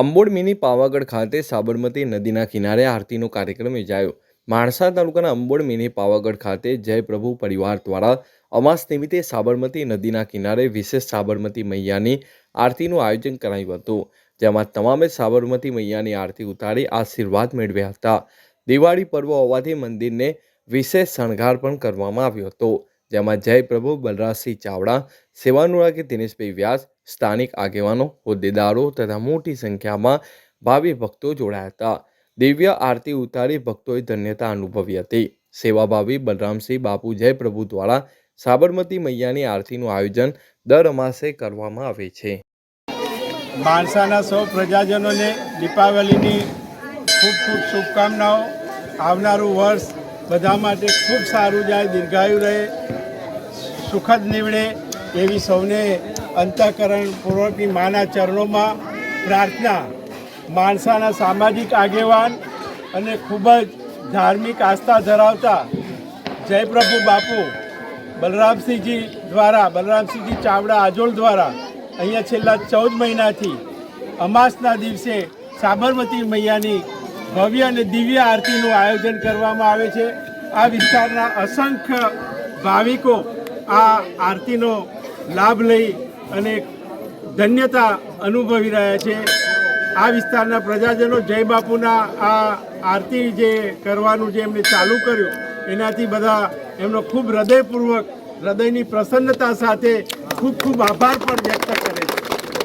અંબોડ mini Pavagadh ખાતે સાબરમતી નદીના કિનારે આરતીનો કાર્યક્રમ યોજાયો. માણસા તાલુકાના અંબોડ મિની પાવાગઢ ખાતે જય પ્રભુ પરિવાર દ્વારા અમાસ નિમિત્તે સાબરમતી નદીના કિનારે વિશેષ સાબરમતી મૈયાની આરતીનું આયોજન કરાયું હતું, જેમાં તમામે સાબરમતી મૈયાની આરતી ઉતારી આશીર્વાદ મેળવ્યા હતા. દિવાળી પર્વ હોવાથી મંદિરને વિશેષ શણગાર પણ કરવામાં આવ્યો હતો. જેમાં જય પ્રભુ, બલરાજસિંહ ચાવડા, સેવાનુરાગી દિનેશભાઈ વ્યાસ, સ્થાનિક આગેવાનો, હોદ્દેદારો તથા મોટી સંખ્યામાં ભાવિ ભક્તો જોડાયા હતા. દિવ્ય આરતી ઉતારી ભક્તોએ ધન્યતા અનુભવી હતી. સેવાભાવી બલરામસિંહ બાપુ જય પ્રભુ દ્વારા સાબરમતી મૈયાની આરતીનું આયોજન દર અમાસે કરવામાં આવે છે. માણસાના સૌ પ્રજાજનોને દીપાવલીની ખૂબ ખૂબ શુભકામનાઓ. આવનારું વર્ષ બધા માટે ખૂબ સારું જાય, દીર્ઘાયુ રહે. સુખદ નીવડે એવી સૌને અંતઃકરણપૂર્વકની માના ચરણોમાં પ્રાર્થના. માણસાના સામાજિક આગેવાન અને ખૂબ જ ધાર્મિક આસ્થા ધરાવતા જયપ્રભુ બાપુ બલરામસિંહજી દ્વારા, બલરામસિંહજી ચાવડા આજોલ દ્વારા અહીંયા છેલ્લા ચૌદ મહિનાથી અમાસના દિવસે સાબરમતી મૈયાની ભવ્ય અને દિવ્ય આરતીનું આયોજન કરવામાં આવે છે. આ વિસ્તારના અસંખ્ય ભાવિકો આ આરતીનો લાભ લઈ અને ધન્યતા અનુભવી રહ્યા છે. આ વિસ્તારના પ્રજાજનો જય બાપુના આ આરતી જે કરવાનું જે એમને ચાલુ કર્યું, એનાથી બધા એમનો ખૂબ હૃદયપૂર્વક, હૃદયની પ્રસન્નતા સાથે ખૂબ ખૂબ આભાર પણ વ્યક્ત કરે છે.